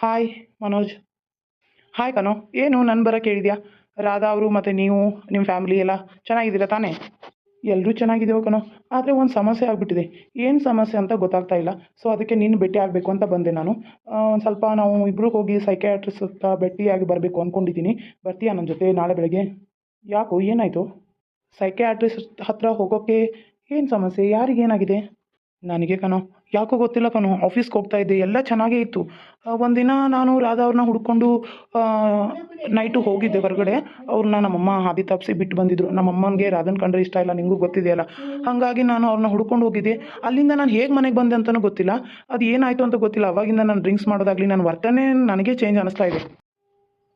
Hi Manoj hi ಕಣೋ ಏನು ನನ್ನ ಬರೋಕ್ಕೆ ಕೇಳಿದ್ಯಾ ರಾಧಾ ಅವರು ಮತ್ತು ನೀವು ನಿಮ್ಮ ಫ್ಯಾಮಿಲಿ ಎಲ್ಲ ಚೆನ್ನಾಗಿದ್ದೀರಾ ತಾನೇ? ಎಲ್ಲರೂ ಚೆನ್ನಾಗಿದ್ದೀವೋ ಕಣೋ? ಆದರೆ ಒಂದು ಸಮಸ್ಯೆ ಆಗಿಬಿಟ್ಟಿದೆ. ಏನು ಸಮಸ್ಯೆ ಅಂತ ಗೊತ್ತಾಗ್ತಾ ಇಲ್ಲ. ಸೊ ಅದಕ್ಕೆ ನೀನು ಭೇಟಿ ಆಗಬೇಕು ಅಂತ ಬಂದೆ ನಾನು. ಒಂದು ಸ್ವಲ್ಪ ನಾವು ಇಬ್ಬರು ಹೋಗಿ ಸೈಕ್ಯಾಟ್ರಿಸ್ಟ್ ಹತ್ರ ಭೇಟಿಯಾಗಿ ಬರಬೇಕು ಅಂದ್ಕೊಂಡಿದ್ದೀನಿ ಬರ್ತೀಯಾ ನನ್ನ ಜೊತೆ ನಾಳೆ ಬೆಳಗ್ಗೆ? ಯಾಕೋ, ಏನಾಯಿತು? ಸೈಕ್ಯಾಟ್ರಿಸ್ಟ್ ಹತ್ರ ಹೋಗೋಕ್ಕೆ ಏನು ಸಮಸ್ಯೆ? ಯಾರಿಗೇನಾಗಿದೆ? ನನಗೆ ಕಣೋ. ಯಾಕೋ ಗೊತ್ತಿಲ್ಲ ಕಣೋ ಆಫೀಸ್ಗೆ ಹೋಗ್ತಾ ಇದ್ದೆ, ಎಲ್ಲ ಚೆನ್ನಾಗೇ ಇತ್ತು. ಒಂದಿನ ನಾನು ರಾಧಾ ಅವ್ರನ್ನ ಹುಡ್ಕೊಂಡು ನೈಟು ಹೋಗಿದ್ದೆ ಹೊರಗಡೆ. ಅವ್ರನ್ನ ನಮ್ಮಮ್ಮ ಹಾದಿ ತಪ್ಪಿಸಿ ಬಿಟ್ಟು ಬಂದಿದ್ರು. ನಮ್ಮಮ್ಮನಿಗೆ ರಾಧನ್ ಕಂಡ್ರೆ ಇಷ್ಟ ಇಲ್ಲ ನಿಮಗೂ ಗೊತ್ತಿದೆಯಲ್ಲ. ಹಾಗಾಗಿ ನಾನು ಅವ್ರನ್ನ ಹುಡ್ಕೊಂಡು ಹೋಗಿದ್ದೆ. ಅಲ್ಲಿಂದ ನಾನು ಹೇಗೆ ಮನೆಗೆ ಬಂದೆ ಅಂತಲೂ ಗೊತ್ತಿಲ್ಲ. ಅದು ಏನಾಯಿತು ಅಂತ ಗೊತ್ತಿಲ್ಲ. ಅವಾಗಿಂದ ನಾನು ಡ್ರಿಂಕ್ಸ್ ಮಾಡೋದಾಗಲಿ ನನ್ನ ವರ್ತನೆ ನನಗೆ ಚೇಂಜ್ ಅನ್ನಿಸ್ತಾ ಇದೆ.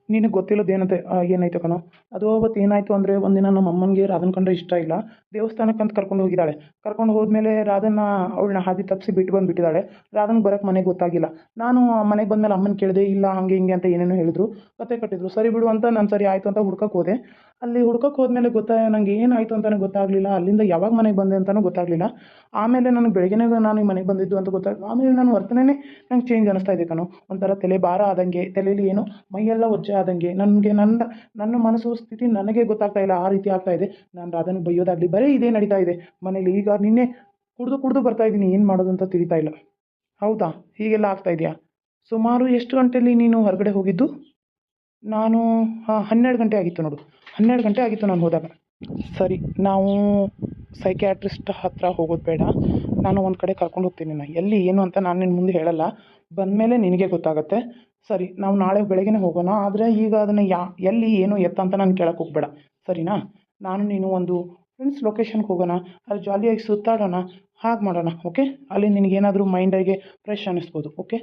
ನಿನಗೆ ಗೊತ್ತಿಲ್ಲದೇನಂತೆ ಏನಂತೆ? ಏನಾಯ್ತು ಕಣೋ? ಅದು ಅವತ್ತು ಏನಾಯಿತು ಅಂದರೆ ಒಂದಿನ ನಮ್ಮ ಅಮ್ಮನಿಗೆ ರಾಧನ್ ಕಂಡ್ರೆ ಇಷ್ಟ ಇಲ್ಲ. ದೇವಸ್ಥಾನಕ್ಕೆ ಅಂತ ಕರ್ಕೊಂಡು ಹೋಗಿದ್ದಾಳೆ. ಕರ್ಕೊಂಡು ಹೋದ್ಮೇಲೆ ರಾಧನ್ನ ಅವಳನ್ನ ಹಾದಿ ತಪ್ಪಿಸಿ ಬಿಟ್ಟು ಬಂದುಬಿಟ್ಟಿದ್ದಾಳೆ. ರಾಧನ್ ಬರೋಕ್ಕೆ ಮನೆಗೆ ಗೊತ್ತಾಗಿಲ್ಲ. ನಾನು ಮನೆಗೆ ಬಂದಮೇಲೆ ಅಮ್ಮನ ಕೇಳಿದೆ, ಇಲ್ಲ, ಹಾಗೆ, ಹಿಂಗೆ ಅಂತ ಏನೇನೋ ಹೇಳಿದ್ರು. ಕತೆ ಕಟ್ಟಿದ್ರು. ಸರಿ ಬಿಡು ಅಂತ ನಾನು ಸರಿ ಆಯಿತು ಅಂತ ಹುಡ್ಕಕ್ಕೆ ಹೋದೆ. ಅಲ್ಲಿ ಹುಡ್ಕಕ್ಕೆ ಹೋದ್ಮೇಲೆ ಗೊತ್ತಾ ನನಗೆ ಏನಾಯಿತು ಅಂತಲೇ ಗೊತ್ತಾಗಲಿಲ್ಲ. ಅಲ್ಲಿಂದ ಯಾವಾಗ ಮನೆಗೆ ಬಂದೆ ಅಂತಲೂ ಗೊತ್ತಾಗಲಿಲ್ಲ. ಆಮೇಲೆ ನನಗೆ ಬೆಳಗ್ಗೆನೇ ನಾನು ಮನೆಗೆ ಬಂದಿದ್ದು ಅಂತ ಗೊತ್ತಾಗ, ಆಮೇಲೆ ನಾನು ವರ್ತನೆನೇ ನಂಗೆ ಚೇಂಜ್ ಅನಿಸ್ತಾ ಇದೆ ಕಣೋ. ಒಂಥರ ತಲೆ ಭಾರ ಆದಂಗೆ ತಲೆಯಲ್ಲಿ ಏನು ಮೈಯೆಲ್ಲ ಒಜ್ಜೆ ಆದಂಗೆ ನನಗೆ ನನ್ನ ನನ್ನ ಮನಸ್ಸು, ಸ್ಥಿತಿ ನನಗೆ ಗೊತ್ತಾಗ್ತಾ ಇಲ್ಲ, ಆ ರೀತಿ ಆಗ್ತಾ ಇದೆ. ನಾನು ರಾಧನ ಬೈಯೋದಾಗಲಿ, ಬರೀ ಇದೇ ನಡೀತಾ ಇದೆ. ಮನೇಲಿ ಈಗ ನಿನ್ನೆ ಕುಡಿದು ಕುಡಿದು ಬರ್ತಾ ಇದ್ದೀನಿ, ಏನು ಮಾಡೋದು ಅಂತ ತಿಳಿತಾ ಇಲ್ಲ. ಹೌದಾ? ಹೀಗೆಲ್ಲ ಆಗ್ತಾ ಇದೆಯಾ? ಸುಮಾರು ಎಷ್ಟು ಗಂಟೆಯಲ್ಲಿ ನೀನು ಹೊರಗಡೆ ಹೋಗಿದ್ದು? ನಾನು, ಹಾಂ, ಹನ್ನೆರಡು ಗಂಟೆ ಆಗಿತ್ತು ನೋಡು. ಹನ್ನೆರಡು ಗಂಟೆ ಆಗಿತ್ತು ನಾನು ಹೋದಾಗ. ಸರಿ, ನಾವು ಸೈಕ್ಯಾಟ್ರಿಸ್ಟ್ ಹತ್ರ ಹೋಗೋದು ಬೇಡ. ನಾನು ಒಂದು ಕಡೆ ಕರ್ಕೊಂಡು ಹೋಗ್ತೀನಿ ನಾನು. ಎಲ್ಲಿ, ಏನು ಅಂತ ನಾನು ನಿನ್ನ ಮುಂದೆ ಹೇಳಲ್ಲ. ಬಂದಮೇಲೆ ನಿನಗೆ ಗೊತ್ತಾಗುತ್ತೆ. ಸರಿ, ನಾವು ನಾಳೆ ಬೆಳಗ್ಗೆನೇ ಹೋಗೋಣ, ಆದರೆ ಈಗ ಅದನ್ನು ಯಾ, ಎಲ್ಲಿ, ಏನು ಎತ್ತ ಅಂತ ನಾನು ಕೇಳಕ್ಕೆ ಹೋಗಬೇಡ. ಸರಿನಾ? ನಾನು ನೀನು ಒಂದು ಫ್ರೆಂಡ್ಸ್ ಲೊಕೇಶನ್ಗೆ ಹೋಗೋಣ, ಅಲ್ಲಿ ಜಾಲಿಯಾಗಿ ಸುತ್ತಾಡೋಣ, ಹಾಗೆ ಮಾಡೋಣ ಓಕೆ ಅಲ್ಲಿ ನಿನಗೇನಾದರೂ ಮೈಂಡಿಗೆ ಫ್ರೆಶ್ ಅನ್ನಿಸ್ಬೋದು ಓಕೆ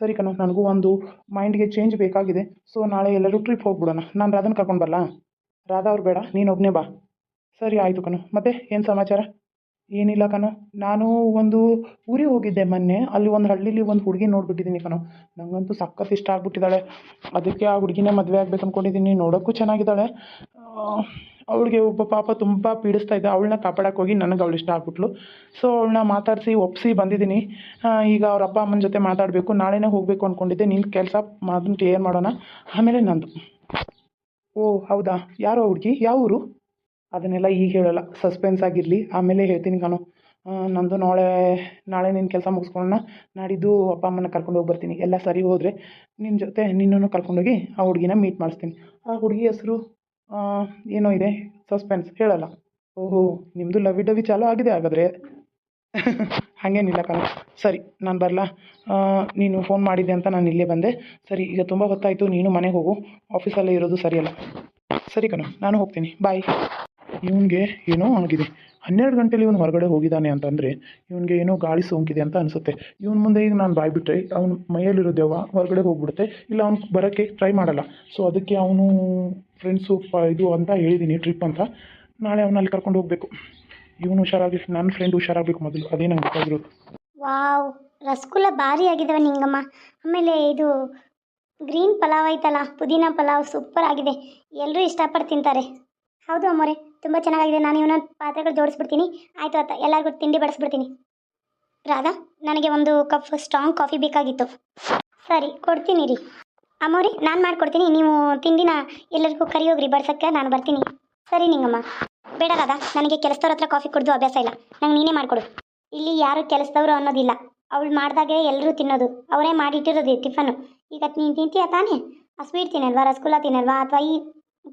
ಸರಿ ಕಣ, ನನಗೂ ಒಂದು ಮೈಂಡ್ಗೆ ಚೇಂಜ್ ಬೇಕಾಗಿದೆ ಸೊ ನಾಳೆ ಎಲ್ಲರೂ ಟ್ರಿಪ್ ಹೋಗ್ಬಿಡೋಣ. ನಾನು ರಾಧನ ಕರ್ಕೊಂಡು ಬರಲಾ? ರಾಧಾ ಅವ್ರು ಬೇಡ, ನೀನು ಒಬ್ಬನೇ ಬಾ. ಸರಿ, ಆಯಿತು ಕಣೋ. ಮತ್ತೆ ಏನು ಸಮಾಚಾರ? ಏನಿಲ್ಲ ಕಣೋ. ನಾನು ಒಂದು ಊರಿಗೆ ಹೋಗಿದ್ದೆ ಮೊನ್ನೆ. ಅಲ್ಲಿ ಒಂದು ಹಳ್ಳಿಲಿ ಒಂದು ಹುಡುಗಿ ನೋಡ್ಬಿಟ್ಟಿದ್ದೀನಿ ಕಣೋ. ನನಗಂತೂ ಸಖತ್ ಇಷ್ಟ ಆಗ್ಬಿಟ್ಟಿದ್ದಾಳೆ ಅದಕ್ಕೆ ಆ ಹುಡುಗಿನೇ ಮದುವೆ ಆಗ್ಬೇಕು ಅಂದ್ಕೊಂಡಿದ್ದೀನಿ ನೋಡೋಕ್ಕೂ ಚೆನ್ನಾಗಿದ್ದಾಳೆ. ಅವಳಿಗೆ ಒಬ್ಬ ಪಾಪ ತುಂಬ ಪೀಡಿಸ್ತಾ ಇದ್ದೆ ಅವಳನ್ನ ಕಾಪಾಡಕ್ಕೆ ಹೋಗಿ ನನಗೆ ಅವಳು ಇಷ್ಟ ಆಗ್ಬಿಟ್ಲು. ಸೊ ಅವಳನ್ನ ಮಾತಾಡಿಸಿ ಒಪ್ಪಿಸಿ ಬಂದಿದ್ದೀನಿ ಈಗ ಅವ್ರ ಅಪ್ಪ ಅಮ್ಮನ ಜೊತೆ ಮಾತಾಡಬೇಕು. ನಾಳೆನೇ ಹೋಗಬೇಕು ಅಂದ್ಕೊಂಡಿದ್ದೆ ನಿನ್ನ ಕೆಲಸ ಅದನ್ನು ಕ್ಲಿಯರ್ ಮಾಡೋಣ. ಆಮೇಲೆ ನಂದು. ಓ, ಹೌದಾ? ಯಾರೋ ಹುಡುಗಿ? ಯಾವ ಊರು ಅದನ್ನೆಲ್ಲ ಈಗ ಹೇಳಲ್ಲ. ಸಸ್ಪೆನ್ಸ್ ಆಗಿರಲಿ. ಆಮೇಲೆ ಹೇಳ್ತೀನಿ ಕಣೋ. ನಂದು ನಾಳೆ ನಾಳೆ ನಿನ್ನ ಕೆಲಸ ಮುಗಿಸ್ಕೊಳ್ಳೋಣ. ನಾಡಿದ್ದು ಅಪ್ಪ ಅಮ್ಮನ ಕರ್ಕೊಂಡು ಹೋಗಿ ಬರ್ತೀನಿ. ಎಲ್ಲ ಸರಿ ಹೋದರೆ ನಿನ್ನ ಜೊತೆ ನಿನ್ನನ್ನು ಕರ್ಕೊಂಡೋಗಿ ಆ ಹುಡುಗಿನ ಮೀಟ್ ಮಾಡಿಸ್ತೀನಿ. ಆ ಹುಡುಗಿ ಹೆಸರು ಏನೋ ಇದೆ? ಸಸ್ಪೆನ್ಸ್ ಹೇಳಲ್ಲ. ಓಹೋ ನಿಮ್ಮದು ಲವಿ ಡವಿ ಚಾಲೂ ಆಗಿದೆ ಹಾಗಾದರೆ. ಹಾಗೇನಿಲ್ಲ ಕಣ. ಸರಿ, ನಾನು ಬರಲಾ? ನೀನು ಫೋನ್ ಮಾಡಿದ್ದೆ ಅಂತ ನಾನು ಇಲ್ಲೇ ಬಂದೆ. ಸರಿ, ಈಗ ತುಂಬ ಹೊತ್ತಾಯಿತು. ನೀನು ಮನೆಗೆ ಹೋಗು. ಆಫೀಸಲ್ಲೇ ಇರೋದು ಸರಿಯಲ್ಲ. ಸರಿ ಕಣ, ನಾನು ಹೋಗ್ತೀನಿ. ಬಾಯ್ ಇವನಿಗೆ ಏನೋ ಆಗಿದೆ ಹನ್ನೆರಡು ಗಂಟೆಲಿ ಇವನು ಹೊರಗಡೆ ಹೋಗಿದ್ದಾನೆ ಅಂತಂದರೆ ಇವನಿಗೆ ಏನೋ ಗಾಳಿ ಸೋಂಕಿದೆ ಅಂತ ಅನಿಸುತ್ತೆ. ಇವನ ಮುಂದೆ ಈಗ ನಾನು ಬಾಯ್ಬಿಟ್ರೆ ಅವನು ಮೈಯಲ್ಲಿರೋ ದೆವ್ವ ಹೊರಗಡೆ ಹೋಗ್ಬಿಡುತ್ತೆ. ಇಲ್ಲ ಅವ್ನು ಬರೋಕ್ಕೆ ಟ್ರೈ ಮಾಡಲ್ಲ. ಸೊ ಅದಕ್ಕೆ ಅವನು ಫ್ರೆಂಡ್ಸು ಇದು ಅಂತ ಹೇಳಿದ್ದೀನಿ ಟ್ರಿಪ್ ಅಂತ. ನಾಳೆ ಅವನಲ್ಲಿ ಕರ್ಕೊಂಡು ಹೋಗಬೇಕು. ಇವನು ಹುಷಾರಾಗಿ ನನ್ನ ಫ್ರೆಂಡ್ ಹುಷಾರಾಗಬೇಕು ಮೊದಲು. ಅದೇ ನಂಗೆ ಗೊತ್ತಾಗಿರೋದು. ವಾವ್, ರಸಗುಲ್ಲ ಭಾರಿ ಆಗಿದಾವೆ ನಿಂಗಮ್ಮ. ಆಮೇಲೆ ಇದು ಗ್ರೀನ್ ಪಲಾವ್ ಐತಲ್ಲ, ಪುದೀನ ಪಲಾವ್ ಸೂಪರ್ ಆಗಿದೆ. ಎಲ್ಲರೂ ಇಷ್ಟಪಟ್ಟು ತಿಂತಾರೆ. ಹೌದು ಅಮ್ಮೋರೆ. ತುಂಬ ಚೆನ್ನಾಗಿದೆ. ನಾನು ಇವನ ಪಾತ್ರೆಗಳು ಜೋಡಿಸ್ಬಿಡ್ತೀನಿ. ಆಯಿತು ಆತ ಎಲ್ಲರಿಗೂ ತಿಂಡಿ ಬಡಿಸ್ಬಿಡ್ತೀನಿ. ರಾಧಾ, ನನಗೆ ಒಂದು ಕಪ್ ಸ್ಟ್ರಾಂಗ್ ಕಾಫಿ ಬೇಕಾಗಿತ್ತು. ಸರಿ, ಕೊಡ್ತೀನಿ ರೀ. ಅಮ್ಮೋರಿ, ನಾನು ಮಾಡಿಕೊಡ್ತೀನಿ. ನೀವು ತಿಂಡಿನ ಎಲ್ಲರಿಗೂ ಕರಿಯೋಗ್ರಿ, ಬಡ್ಸೋಕ್ಕೆ ನಾನು ಬರ್ತೀನಿ. ಸರಿ ನಿಂಗಮ್ಮ. ಬೇಡ ರಾಧಾ, ನನಗೆ ಕೆಲಸದವ್ರ ಹತ್ರ ಕಾಫಿ ಕುಡಿದು ಅಭ್ಯಾಸ ಇಲ್ಲ. ನಂಗೆ ನೀನೇ ಮಾಡಿಕೊಡು. ಇಲ್ಲಿ ಯಾರು ಕೆಲಸದವರು ಅನ್ನೋದಿಲ್ಲ. ಅವಳು ಮಾಡಿದಾಗೆ ಎಲ್ಲರೂ ತಿನ್ನೋದು. ಅವರೇ ಮಾಡಿಟ್ಟಿರೋದು ಟಿಫನು ಈಗ ನೀನು ತಿಂತೀಯ ತಾನೇ? ಆ ಸ್ವೀಟ್ ತಿನ್ನಲ್ವಾ, ರಸಗುಲ್ಲ ತಿನ್ನಲ್ವಾ, ಅಥವಾ ಈ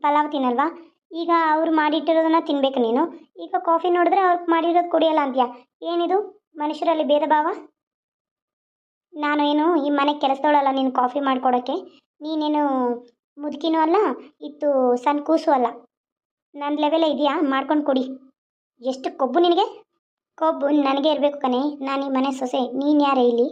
ಪಲಾವ್ ತಿನ್ನಲ್ವಾ? ಈಗ ಅವ್ರು ಮಾಡಿಟ್ಟಿರೋದನ್ನ ತಿನ್ಬೇಕು ನೀನು. ಈಗ ಕಾಫಿ ನೋಡಿದ್ರೆ ಅವ್ರು ಮಾಡಿರೋದು ಕುಡಿಯಲ್ಲ ಅಂತೀಯ? ಏನಿದು? ಮನುಷ್ಯರಲ್ಲಿ ಭೇದ ಭಾವ? ನಾನು ಏನು ಈ ಮನೆ ಕೆಲಸದವಳಲ್ಲ ನೀನು ಕಾಫಿ ಮಾಡಿಕೊಡೋಕ್ಕೆ ನೀನೇನು ಮುದುಕಿನೂ ಅಲ್ಲ, ಇತ್ತು ಸಣ್ಣ ಕೂಸು ಅಲ್ಲ. ನನ್ನ ಲೆವೆಲ್ ಇದೆಯಾ? ಮಾಡ್ಕೊಂಡು ಕೊಡಿ. ಎಷ್ಟು ಕೊಬ್ಬು ನಿನಗೆ? ಕೊಬ್ಬು ನನಗೆ ಇರಬೇಕು ಕಣೆ. ನಾನು ಈ ಮನೆ ಸೊಸೆ. ನೀನು ಯಾರೇ ಇಲ್ಲಿ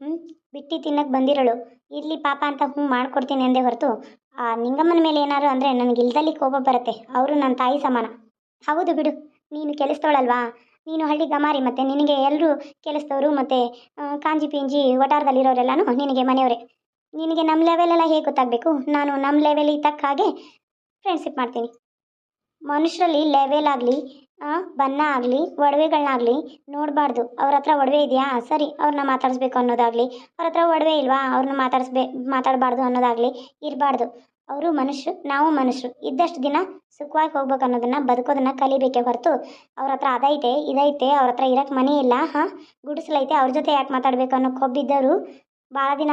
ಹ್ಞೂ ಬಿಟ್ಟು ತಿನ್ನಕ್ಕೆ ಬಂದಿರೋಳು. ಇರಲಿ ಪಾಪ ಅಂತ ಹ್ಞೂ ಮಾಡ್ಕೊಡ್ತೀನಿ ಅಂದೆ ಹೊರತು ಆ, ನಿಂಗಮ್ಮನ ಮೇಲೆ ಏನಾದ್ರು ಅಂದರೆ ನನಗೆ ಇಲ್ದಲ್ಲಿ ಕೋಪ ಬರುತ್ತೆ. ಅವರು ನನ್ನ ತಾಯಿ ಸಮಾನ. ಹೌದು ಬಿಡು. ನೀನು ಕೆಲಸದವಳಲ್ವಾ ನೀನು ಹಳ್ಳಿ ಗಮಾರಿ ಮತ್ತು ನಿನಗೆ ಎಲ್ಲರೂ ಕೆಲಸದವರು ಮತ್ತು ಕಾಂಜಿ ಪಿಂಜಿ ವಟಾರದಲ್ಲಿರೋರೆಲ್ಲನೂ ನಿನಗೆ ಮನೆಯವರೇ. ನಿನಗೆ ನಮ್ಮ ಲೆವೆಲೆಲ್ಲ ಹೇಗೆ ಗೊತ್ತಾಗಬೇಕು? ನಾನು ನಮ್ಮ ಲೆವೆಲಿಗೆ ತಕ್ಕ ಹಾಗೆ ಫ್ರೆಂಡ್ಶಿಪ್ ಮಾಡ್ತೀನಿ. ಮನುಷ್ಯರಲ್ಲಿ ಲೆವೆಲ್ ಆಗಲಿ ಬಣ್ಣ ಆಗಲಿ ಒಡವೆಗಳನ್ನಾಗಲಿ ನೋಡಬಾರ್ದು. ಅವ್ರ ಹತ್ರ ಒಡವೆ ಇದೆಯಾ? ಸರಿ, ಅವ್ರನ್ನ ಮಾತಾಡಿಸ್ಬೇಕು ಅನ್ನೋದಾಗಲಿ. ಅವ್ರ ಹತ್ರ ಒಡವೆ ಇಲ್ವಾ? ಅವ್ರನ್ನ ಮಾತಾಡಿಸ್ಬೇ, ಮಾತಾಡಬಾರ್ದು ಅನ್ನೋದಾಗಲಿ ಇರಬಾರ್ದು. ಅವರು ಮನುಷ್ಯರು ನಾವು ಮನುಷ್ಯರು ಇದ್ದಷ್ಟು ದಿನ ಸುಖವಾಗಿ ಹೋಗ್ಬೇಕು ಅನ್ನೋದನ್ನ ಬದುಕೋದನ್ನು ಕಲಿಬೇಕೇ ಹೊರತು. ಅವ್ರ ಹತ್ರ ಅದೈತೆ, ಇದೈತೆ, ಅವ್ರ ಹತ್ರ ಇರಕ್ಕೆ ಮನೆ ಇಲ್ಲ, ಹಾಂ? ಗುಡಿಸ್ಲೈತೆ, ಅವ್ರ ಜೊತೆ ಯಾಕೆ ಮಾತಾಡಬೇಕು ಅನ್ನೋ ಕೊಬ್ಬಿದ್ದವರು ಭಾಳ ದಿನ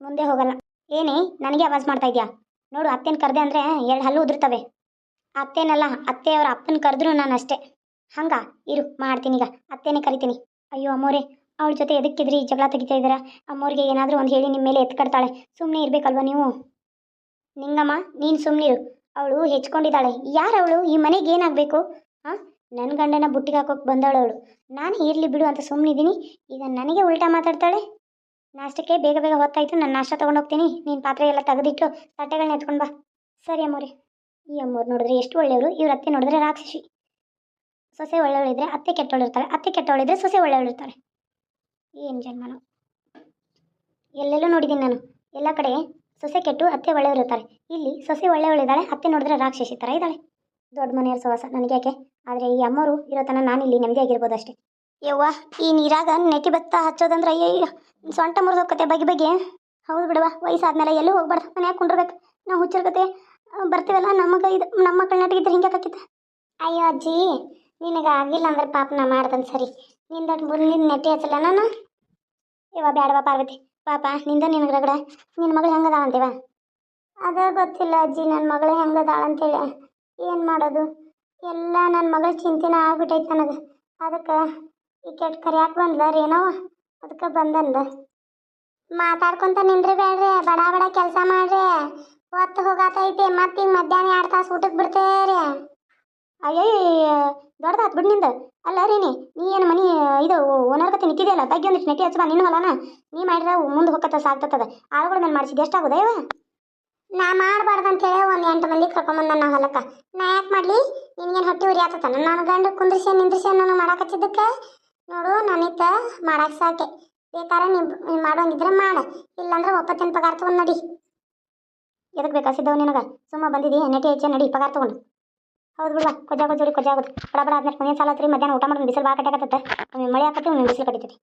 ಮುಂದೆ ಹೋಗಲ್ಲ. ಏನೇ, ನನಗೆ ಆವಾಜ್ ಮಾಡ್ತಾ ಇದೆಯಾ? ನೋಡು, ಅತ್ತೇನು ಕರೆದೆ ಅಂದರೆ ಎರಡು ಹಲ್ಲು ಉದುರ್ತವೆ. ಅತ್ತೇನಲ್ಲ, ಅತ್ತೆ ಅವ್ರ ಅಪ್ಪನ ಕರೆದ್ರು ನಾನು ಅಷ್ಟೇ. ಹಂಗ, ಇರು, ಮಾಡ್ತೀನಿ ಈಗ. ಅತ್ತೇನೆ ಕರಿತೀನಿ. ಅಯ್ಯೋ ಅಮ್ಮೋರೆ, ಅವಳ ಜೊತೆ ಎದಕ್ಕಿದ್ರಿ? ಜಗಳ ತೆಗಿತಾ ಇದ್ದೀರಾ? ಅಮ್ಮೋರಿಗೆ ಏನಾದರೂ ಒಂದು ಹೇಳಿ ನಿಮ್ಮ ಮೇಲೆ ಎತ್ಕಡ್ತಾಳೆ. ಸುಮ್ಮನೆ ಇರಬೇಕಲ್ವ ನೀವು? ನಿಂಗಮ್ಮ, ನೀನು ಸುಮ್ಮನಿರು ಅವಳು ಹೆಚ್ಕೊಂಡಿದ್ದಾಳೆ. ಯಾರು ಅವಳು? ಈ ಮನೆಗೆ ಏನಾಗಬೇಕು? ಹಾಂ? ನನ್ನ ಗಂಡನ ಬುಟ್ಟಿಗೆ ಹಾಕೋಕೆ ಬಂದವಳು ಅವಳು. ನಾನು ಇರಲಿ ಬಿಡು ಅಂತ ಸುಮ್ಮನಿದ್ದೀನಿ ಈಗ ನನಗೆ ಉಲ್ಟಾ ಮಾತಾಡ್ತಾಳೆ. ನಾಷ್ಟಕ್ಕೆ ಬೇಗ ಬೇಗ ಹೊತ್ತಾಯಿತು. ನಾನು ನಾಷ್ಟ ತೊಗೊಂಡು ಹೋಗ್ತೀನಿ. ನೀನು ಪಾತ್ರೆ ಎಲ್ಲ ತೆಗೆದಿಟ್ಟು ತಟ್ಟೆಗಳನ್ನ ಎತ್ಕೊಂಡು ಬಾ. ಸರಿ ಅಮ್ಮೋರೆ. ಈ ಅಮ್ಮೋರು ನೋಡಿದ್ರೆ ಎಷ್ಟು ಒಳ್ಳೆಯವರು. ಇವ್ರ ಅತ್ತೆ ನೋಡಿದ್ರೆ ರಾಕ್ಷಸಿ. ಸೊಸೆ ಒಳ್ಳೆಯವಳಿದ್ರೆ ಅತ್ತೆ ಕೆಟ್ಟವಳಿರ್ತಾಳೆ ಅತ್ತೆ ಕೆಟ್ಟವಳಿದ್ರೆ ಸೊಸೆ ಒಳ್ಳೆಯವಳಿರ್ತಾಳೆ ಏನು ಜನ್ಮನು. ಎಲ್ಲೆಲ್ಲೋ ನೋಡಿದ್ದೀನಿ ನಾನು. ಎಲ್ಲ ಕಡೆ ಸೊಸೆ ಕೆಟ್ಟು ಅತ್ತೆ ಒಳ್ಳೆಯವರಿರ್ತಾರೆ ಇಲ್ಲಿ ಸೊಸೆ ಒಳ್ಳೆಯವಳಿದ್ದಾಳೆ ಅತ್ತೆ ನೋಡಿದ್ರೆ ರಾಕ್ಷಸಿ ಥರ ಇದ್ದಾಳೆ. ದೊಡ್ಡ ಮನೆಯವ್ರ ಸವಾಸ. ನನಗೆ ಯಾಕೆ? ಆದರೆ ಈ ಅಮ್ಮವರು ಇರೋ ತನ ನಾನಿಲ್ಲಿ ನೆಮ್ಮದಿಯಾಗಿರ್ಬೋದು ಅಷ್ಟೇ. ಯವ್ವ, ಈ ನೀರಾಗ ನೆಟ್ಟಿ ಭತ್ತ ಹಚ್ಚೋದಂದ್ರೆ ಅಯ್ಯೋ ಸೊಂಟ ಮುರಿದೋಗತ್ತೆ ಬಗೆ ಬಗೆ. ಹೌದು ಬಿಡವ ವಯಸ್ಸಾದ್ಮೇಲೆ ಎಲ್ಲೂ ಹೋಗ್ಬಾರ್ದು. ಮನ್ಯಾಗ ಕುಂಡ್ರಬೇಕು. ನಾವು ಹುಚ್ಚರ್ಕತೆ ಬರ್ತೀವಲ್ಲ? ನಮಗೆ ಇದು, ನಮ್ಮ ಮಕ್ಕಳ ಇದ್ರೆ ಹಿಂಗೆ ಆಕಿತ್ತ ಅಯ್ಯೋ ಅಜ್ಜಿ, ನಿನಗೆ ಆಗಿಲ್ಲ ಅಂದ್ರೆ ಪಾಪ ನಾ ಮಾಡ್ದನ್ ಸರಿ. ನಿಂದ ಮುಂದಿನ ನೆಟ್ಟಿ ಹಚ್ಚಲ್ಲ ನಾನು? ಇವ ಬ್ಯಾಡವಾ ಪಾರ್ವತಿ. ಪಾಪ, ನಿಂದ ನಿನಗೆ ರಗಡ. ನಿನ್ನ ಮಗಳು ಹೆಂಗದಾಳ ಅಂತೀವ ಅದ ಗೊತ್ತಿಲ್ಲ ಅಜ್ಜಿ ನನ್ನ ಮಗಳು ಹೆಂಗದಾಳ ಅಂತೇಳಿ ಏನು ಮಾಡೋದು? ಎಲ್ಲ ನನ್ನ ಮಗಳ ಚಿಂತೆನ ಆಗ್ಬಿಟ್ಟೈತೆ ನನಗೆ. ಅದಕ್ಕೆ ಈ ಕೆಟ್ಟ ಕರಿಯಾಕ ಬಂದ್ಲ ರೇನವ ಅದಕ್ಕೆ ಬಂದಂದ ಮಾತಾಡ್ಕೊಂತ ನಿಂದ್ರಿ ಬೇಡ್ರಿ ಬಡ ಬಡ ಕೆಲಸ ಮಾಡ್ರಿ. ಹೊತ್ತು ಹೋಗಾತೈತಿ, ಮತ್ತೆ ಈಗ ಮಧ್ಯಾಹ್ನ ಎರಡು ತಾಸು ಊಟಕ್ಕೆ ಬಿಡ್ತೇರಿ. ಅಯ್ಯಯ್ಯ, ದೊಡ್ಡದಾತ್ ಬಿಡ್ ನಿಂದು. ಅಲ್ಲ ರೀನಿ ನೀ ಏನು ಮನಿ, ಇದು ಓನರ್ ಕತೆ ನಿಂತಿದೆಯಲ್ಲ, ಬಗ್ಗೆ ಒಂದಿಷ್ಟು ನೆಟ್ಟಿ ಹಚ್ಚಬಾ ನಿನ್ನ ಹೊಲನ. ನೀ ಮಾಡಿದ್ರೆ ಮುಂದೆ ಹೋಗತ್ತ ಸಾಕ್ತದ ಆಳುಗಳ ಮೇಲೆ ಮಾಡಿಸಿದ ಎಷ್ಟಾಗುದ ಇವ? ನಾ ಮಾಡಬಾರ್ದಂತ ಅಂತೇಳಿ ಒಂದು ಎಂಟು ಮಂದಿ ಕರ್ಕೊಂಬಂದ ನಾ ಹೊಲಕ್ಕ. ನಾ ಯಾಕೆ ಮಾಡಲಿ? ನಿನ್ಗೇನು ಹೊಟ್ಟಿ ಉರಿ ಆತತ ನಾನು ಗಂಡು ಕುಂದ್ರಿಸಿ ನಿಂದ್ರಿಸಿ ನಾನು ಮಾಡಾಕತ್ತಿದ್ದಕ್ಕೆ ನೋಡು ನಾನಿತ್ತ ಮಾಡಕ್ಕೆ ಸಾಕೆ. ಬೇಕಾರೆ ನೀವು ಮಾಡೋಂಗಿದ್ರೆ ಮಾಡ. ಇಲ್ಲಾಂದ್ರೆ ಒಪ್ಪತ್ತಿನ ಪಗಾರ ತೊಗೊಂಡು ನಡಿ. ಎದಕ್ಕೆ ಬೇಕಾ ಸಿದ್ದವ್ ನಿನಗೆ? ಸುಮ್ಮ ಬಂದಿದ್ದೀ ನೆಟ್ಟಿ ಹೆಚ್ಚೆ ನಡಿ, ಪಗಾರ ತೊಗೊಂಡು. ಹೌದು ಬಿಡುವ ಕೊಜ್ಜಾಗ ಜೋಡಿ ಕೊಜ್ಜಾಗೋದು ಬಡ ಬಡ ಆದ್ಮೇಲೆ ಮುಂದಿನ ಸಾಲ ಹತ್ರಿ ಮಧ್ಯಾಹ್ನ ಊಟ ಮಾಡೋದು ಬಿಸಿಲು ಭಾಳ ಕಟ್ಟಾಕತ್ತೆ ಒಮ್ಮೆ ಮಳೆ ಆಕತ್ತೆ ಒಮ್ಮೆ ಬಿಸಿಲು ಕಟ್ಟಿತೈತಿ.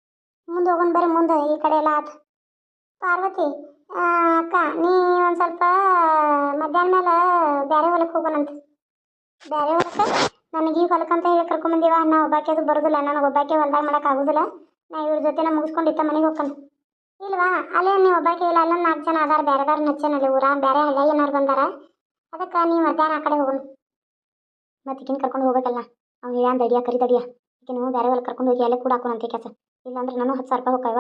ಮುಂದೆ ಹೋಗೋಣ ಬರ್ರಿ, ಮುಂದೆ ಈ ಕಡೆ ಎಲ್ಲ ಆತ. ಪಾರ್ವತಿ ಅಕ್ಕ, ನೀ ಒಂದು ಸ್ವಲ್ಪ ಮಧ್ಯಾಹ್ನ ಮೇಲೆ ಬೇರೆ ಹೊಲಕ್ಕೆ ಹೋಗೋಣಂತ. ಬೇರೆ ಹೊಲಕ್ಕೆ? ನನಗೆ ಈ ಹೊಲಕ್ಕಂತ ಹೇಳಿ ಕರ್ಕೊಂಬಂದಿವ ನಾ ಒಬ್ಬಾಕೆ ಅದು ಬರೋದಿಲ್ಲ. ನನಗೆ ಒಬ್ಬಾಕೆ ಹೊಲ್ದಾಗ ಮಾಡಕ್ಕೆ ಆಗೋದಿಲ್ಲ. ನಾ ಇವ್ರ ಜೊತೆನ ಮುಗಿಸ್ಕೊಂಡಿತ್ತ ಮನೆಗೆ ಹೋಗ್ತಾನೆ. ಇಲ್ವಾ, ಅಲ್ಲೇ ನೀವು ಒಬ್ಬಾಕೆ ಇಲ್ಲ, ಅಲ್ಲೊಂದು ನಾಲ್ಕು ಜನ ಅದಾರ ಬೇರೆದಾರ ನಚ್ಚನಲ್ಲಿ ಊರ ಬೇರೆ ಹಳ್ಳಿ ಏನಾರು ಬಂದಾರ, ಅದಕ್ಕೆ ನೀವು ಮಧ್ಯಾಹ್ನ ಆ ಕಡೆ ಹೋಗೋಣ. ಮತ್ತೆ ಈಕಿನ ಕರ್ಕೊಂಡು ಹೋಗ್ಬೇಕಲ್ಲ, ಅವ್ನು ಹೇಳ್ಯಾನ್ ದಡಿಯ ಕರಿ ದಡಿಯ ನೀವು ಬೇರೆ ಹೊಲ ಕರ್ಕೊಂಡು ಹೋಗಿ ಅಲ್ಲೇ ಕೂಡ ಹಾಕೋಣಂತೆ ಕೆಲಸ. ಇಲ್ಲಾಂದ್ರೆ ನಾನು ಹತ್ತು ಸಾವಿರ ರೂಪಾಯಿ ಹೋಗ್ತಾವ